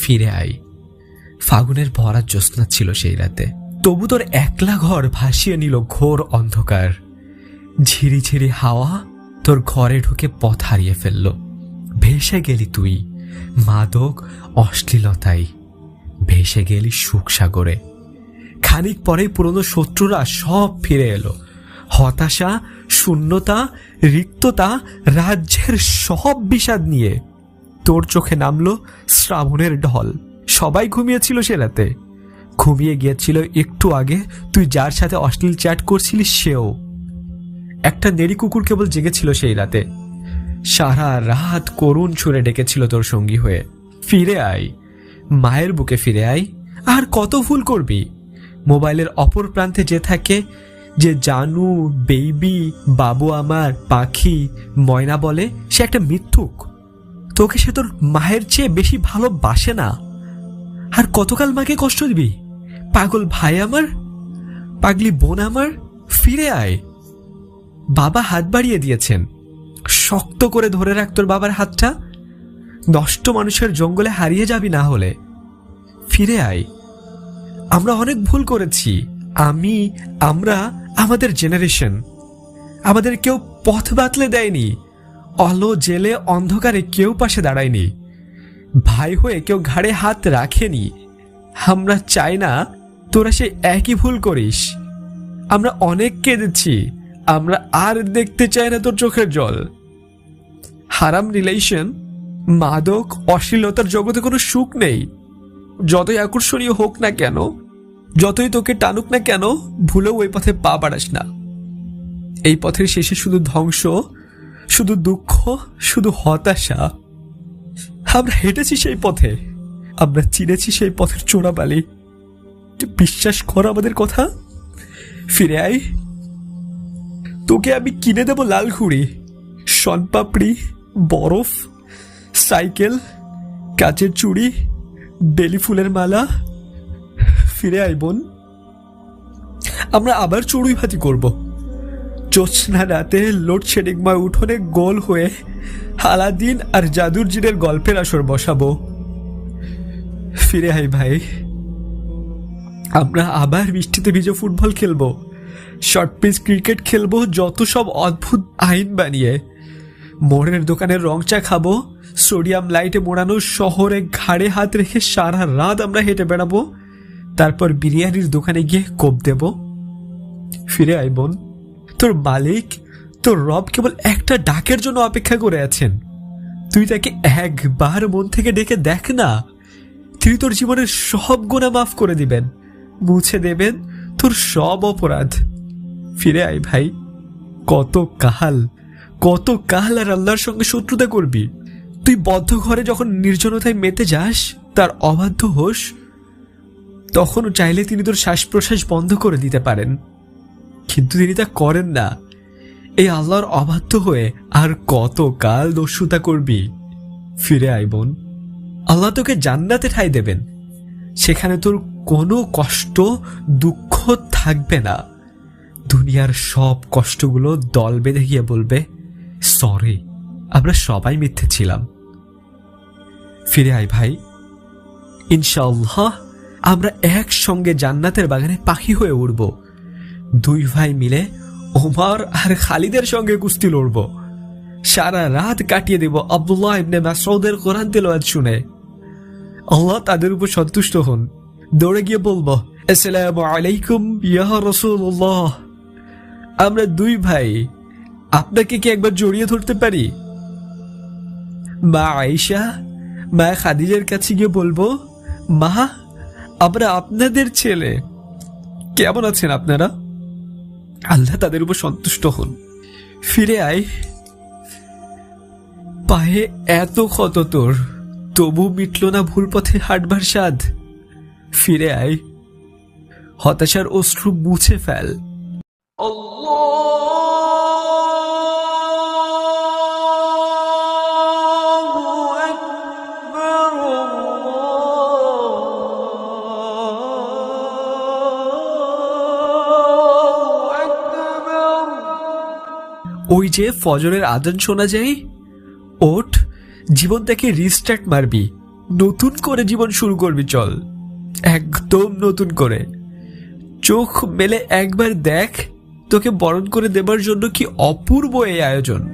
ফিরে আই। ফাগুনের ভরা জ্যোৎস্না ছিল সেই রাতে। তবু তোর একলা ঘর ভাসিয়ে নিল ঘোর অন্ধকার। ঝিরি ঝিরি হাওয়া তোর ঘরে ঢুকে পথ হারিয়ে ফেলল। ভেসে গেলি তুই, মাদক অশ্লীলতাই। ভেসে গেলি সুখ সাগরে। খানিক পরেই পুরনো শত্রুরা সব ফিরে এলো। হতাশা, শূন্যতা, রিক্ততা, রাজ্যের সব বিষাদ নিয়ে। তোর চোখে নামলো শ্রাবণের ঢল। সবাই ঘুমিয়েছিল সে রাতে। ঘুমিয়ে গিয়েছিল একটু আগে, তুই যার সাথে অশ্লীল চ্যাট করছিলিস সেও। একটা নেড়ি কুকুর কেবল জেগেছিল সেই রাতে। সারা রাত করুণ ছুঁড়ে ডেকেছিল তোর সঙ্গী হয়ে। ফিরে আয়। মায়ের বুকে ফিরে আয়। আর কত ভুল করবি? মোবাইলের অপর প্রান্তে যে থাকে, যে জানু, বেবি, বাবু আমার, পাখি, ময়না বলে, সে একটা মিথ্যুক। তোকে সে তোর মায়ের চেয়ে বেশি ভালোবাসে না। আর কতকাল মাকে কষ্ট দিবি? পাগল ভাই আমার, পাগলি বোন আমার, ফিরে আয়। বাবা হাত বাড়িয়ে দিয়েছেন। শক্ত করে ধরে রাখ তোর বাবার হাতটা। নষ্ট মানুষের জঙ্গলে হারিয়ে যাবি না হলে। ফিরে আয়। আমরা অনেক ভুল করেছি। আমি, আমরা, আমাদের জেনারেশন আমাদের কেউ পথ বাতলে দেয়নি। অলো জেলে অন্ধকারে কেউ পাশে দাঁড়ায়নি। ভাই হয়ে কেউ ঘাড়ে হাত রাখেনি। আমরা চাই না তোরা সে একই ভুল করিস। আমরা অনেক কেঁদেছি। আমরা আর দেখতে চাই না তোর চোখের জল। হারাম রিলেশন, মাদক, অশ্লীলতার জগতে কোনো সুখ নেই। যতই আকর্ষণীয় হোক না কেন, যতই তোকে টানুক না কেন, ভুলেও ওই পথে পা বাড়াস না। এই পথের শেষে শুধু ধ্বংস শুধু দুঃখ, শুধু হতাশা। আমরা হেঁটেছি সেই পথে। আমরা চিনেছি সেই পথের চোরাবালি। বিশ্বাস কর আমাদের কথা। ফিরে আয়। তোকে আমি কিনে দেব লাল ঘুড়ি, শনপাপড়ি, বরফ, সাইকেল, কাচের চুড়ি, বেলি ফুলের মালা। ফিরে আই বোন। আমরা আবার চড়ুই ভাতি করব। জ্যোৎস্না রাতে লোডশেডিংময় উঠোনে গোল হয়ে আলাদিন আর জাদুর জিনের গল্পের আসর বসাবো। ফিরে আই ভাই। আমরা আবার বৃষ্টিতে ভিজে ফুটবল খেলব। শর্ট পিচ ক্রিকেট খেলব, যত সব অদ্ভুত আইন বানিয়ে। মোড়ের দোকানের রং চা খাব, সোডিয়াম লাইটে মোড়ানো শহরে ঘাড়ে হাত রেখে সারা রাত আমরা হেঁটে বেড়াবো, তারপর বিরিয়ানির দোকানে গিয়ে কোপ দেব। ফিরে আই বোন। তোর মালিক, তোর রব কেবল একটা ডাকের জন্য অপেক্ষা করে আছেন। তুই তাকে একবার মন থেকে ডেকে দেখ না। তিনি তোর জীবনের সব গোনা মাফ করে দিবেন, মুছে দেবেন তোর সব অপরাধ। ফিরে আয় ভাই, কত কাহাল কত কাহাল আর আল্লাহর সঙ্গে শত্রুতা করবি। তুই বদ্ধ ঘরে যখন নির্জনতায় মেতে যাস, তার অবাধ্য হোস, তখনও চাইলে তিনি তোর শ্বাস প্রশ্বাস বন্ধ করে দিতে পারেন। কিন্তু তিনি তা করেন না। এই আল্লাহর অবাধ্য হয়ে আর কত কাল দস্যুতা করবি? ফিরে আয় বোন। আল্লাহ তোকে জান্নাতে ঠাই দেবেন। সেখানে তোর কোনো কষ্ট, দুঃখ থাকবে না। দুনিয়ার সব কষ্টগুলো দল বেঁধে গিয়ে বলবে, সরি, আমরা সবাই মিথ্যে ছিলাম। ফিরে আয় ভাই। ইনশাআল্লাহ আমরা একসঙ্গে জান্নাতের বাগানে পাখি হয়ে উড়ব। দুই ভাই মিলে ওমর আর খালিদের সঙ্গে কুস্তি লড়ব। সারা রাত কাটিয়ে দেব আব্দুল্লাহ ইবনে মাসউদের কোরআন তেলাওয়াত শুনে। আল্লাহ তাদের উপর সন্তুষ্ট হন। দৌড়ে গিয়ে বলব, আসসালামু আলাইকুম ইয়া রাসূলুল্লাহ। আমরা দুই ভাই, আপনাকে কি একবার জড়িয়ে ধরতে পারি? মা আয়েশা, মা খাদিজার কাছে গিয়ে বলব, মা, আমরা আপনাদের ছেলে। কেমন আছেন আপনারা? আল্লাহ তাদের উপর সন্তুষ্ট হন। ফিরে আয়। পায়ে এত ক্ষত তোর তবু মিটল না ভুল পথে হাঁটবার স্বাদ। ফিরে আয়। হতাশার অশ্রু মুছে ফেল। ওই যে ফজরের আদান শোনা যায়? ওঠ জীবনটাকে রিস্টার্ট মারবি। নতুন করে জীবন শুরু করবি, চল। একদম নতুন করে। চোখ মেলে একবার দেখ, তোকে বরণ করে দেবার জন্য কি অপূর্ব এই আয়োজন।